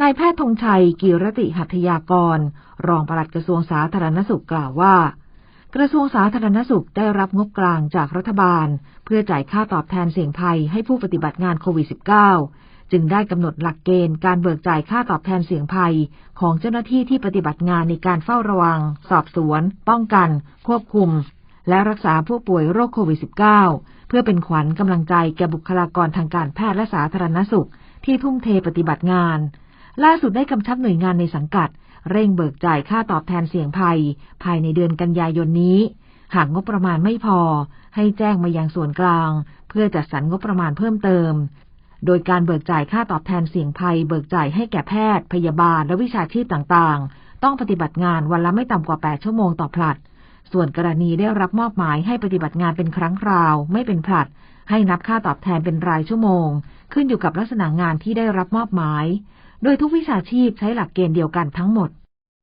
นายแพทย์ธงชัยกีรติหัตยากร รองปลัดกระทรวงสาธารณสุขกล่าวว่า กระทรวงสาธารณสุขได้รับงบกลางจากรัฐบาล เพื่อจ่ายค่าตอบแทนเสี่ยงภัยให้ผู้ปฏิบัติงานโควิด -19 จึงได้กำหนดหลักเกณฑ์การเบิกจ่ายค่าตอบแทนเสี่ยงภัย ของเจ้าหน้าที่ที่ปฏิบัติงานในการเฝ้าระวัง สอบสวน ป้องกัน ควบคุม และรักษาผู้ป่วยโรคโควิด -19 เพื่อเป็นขวัญกำลังใจแก่บุคลากรทางการแพทย์และสาธารณสุขที่ทุ่มเทปฏิบัติงาน ล่าสุดได้กำชับหน่วยงานในสังกัด เร่งเบิกจ่ายค่าตอบแทนเสี่ยงภัย ภายในเดือนกันยายนนี้ หากงบประมาณไม่พอ ให้แจ้งมายังส่วนกลาง เพื่อจัดสรรงบประมาณเพิ่มเติม โดยการเบิกจ่ายค่าตอบแทนเสี่ยงภัย เบิกจ่ายให้แก่แพทย์ พยาบาลและวิชาชีพต่างๆ ต้องปฏิบัติงานวันละไม่ต่ำกว่า 8 ชั่วโมงต่อผลัด ส่วนกรณีได้รับมอบหมายให้ปฏิบัติงานเป็นครั้งคราว ไม่เป็นผลัด ให้นับค่าตอบแทนเป็นรายชั่วโมง ขึ้นอยู่กับลักษณะงานที่ได้รับมอบหมาย โดยทุกวิชาชีพใช้หลักเกณฑ์เดียวกันทั้งหมด